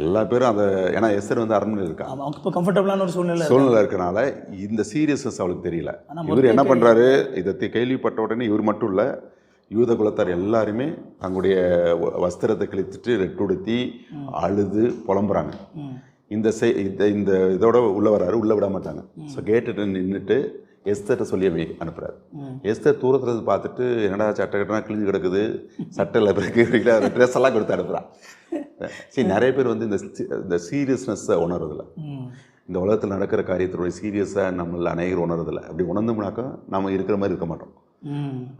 எல்லா பேரும் அதை ஏன்னா எஸ்தர் வந்து அரண்மனையில் இருக்கா? இப்போ கம்ஃபர்டபுளான ஒரு சூழ்நிலை. சூழ்நிலை இருக்கனால இந்த சீரியஸ்னஸ் அவளுக்கு தெரியல. இவர் என்ன பண்ணுறாரு இதை கேள்விப்பட்ட உடனே இவர் மட்டும் இல்லை யூத குலத்தார் எல்லாருமே தங்களுடைய வஸ்திரத்தை கிழித்துட்டு ரெட்டுடுத்தி அழுது புலம்புறாங்க. இந்த இந்த இதோட உள்ள வராரு உள்ள விட மாட்டாங்க. ஸோ கேட்டுட்டு நின்றுட்டு எஸ்தர்ட்ட சொல்லி அனுப்பி அனுப்புறாரு. ம். எஸ்தர் தூரத்துல இருந்து பார்த்துட்டு என்னடா சட்டை கட்டினா கிழிஞ்சு கிடக்குது? சட்டையில் இருக்கு ட்ரெஸ் எல்லாம் கொடுத்து அனுப்புறான். சரி நிறைய பேர் வந்து இந்த இந்த சீரியஸ்னஸ்ஸை உணர்றதில்ல. இந்த உலகத்தில் நடக்கிற காரியத்தினுடைய சீரியஸாக நம்மள அநேகர் உணர்றதில்ல. அப்படி உணர்ந்தோம்னாக்கா நம்ம இருக்கிற மாதிரி இருக்க மாட்டோம்.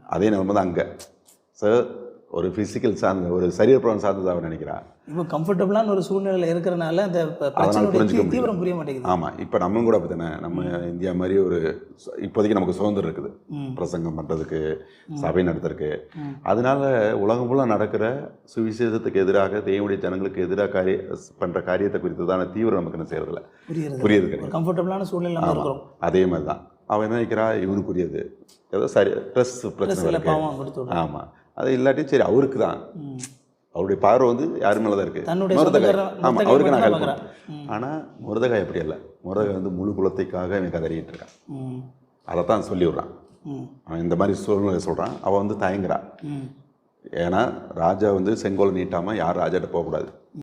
அதே நம்ம தான் அங்கே. ஸோ ஒரு ஃபிசிக்கல் சார்ந்த ஒரு சரீரப்புறம் சார்ந்ததாக நினைக்கிறா? இப்போ கம்ஃபர்டபுளான ஒரு சூழ்நிலையில் இருக்கிறனால அந்த ப- பிரச்சனையுடைய புரிஞ்சுக்க தீ- தீவிரம் புரிய மாட்டேங்குது. ஆமாம் இப்போ நம்மளும் கூட அப்படி தானே நம்ம இந்தியா மாதிரி ஒரு இப்போதைக்கு நமக்கு சுதந்திரம் இருக்குது. பிரசங்கம் பண்ணுறதுக்கு சபை நடத்துறதுக்கு. அதனால உலகம் ஃபுல்லாக நடக்கிற சுவிசேஷத்துக்கு எதிராக தேவனுடைய ஜனங்களுக்கு எதிராக காரிய பண்ணுற காரியத்தை குறித்து தான தீவிரம் நமக்கு என்ன செய்யறதில்ல புரியுது ஒரு கிடையாது. கம்ஃபர்டபுளான சூழ்நிலை நம்ம இருக்கிறோம். அதே மாதிரி தான் அவன் என்ன நினைக்கிறா இவனுக்குரியது ஏதோ சரி ட்ரெஸ் பிரச்சனை. ஆமாம் அது இல்லாட்டி சரி அவருக்கு தான். அவருடைய பார்வை வந்து யார் மேலே தான் இருக்குது முருதகாய். ஆமாம் அவருக்கு நான் ஹெல்ப் பண்ணேன் ஆனால் முருதகாய் அப்படி இல்லை முருதகாய் வந்து முழு குலத்தைக்காக இவன் கதறிட்டு இருக்கான். அதை தான் சொல்லி விட்றான் அவன் இந்த மாதிரி சூழ்நிலை சொல்கிறான் அவன் வந்து தயங்குறா ம். ஏன்னா ராஜா வந்து செங்கோல் நீட்டாமல் யார் ராஜாட்ட போகக்கூடாது.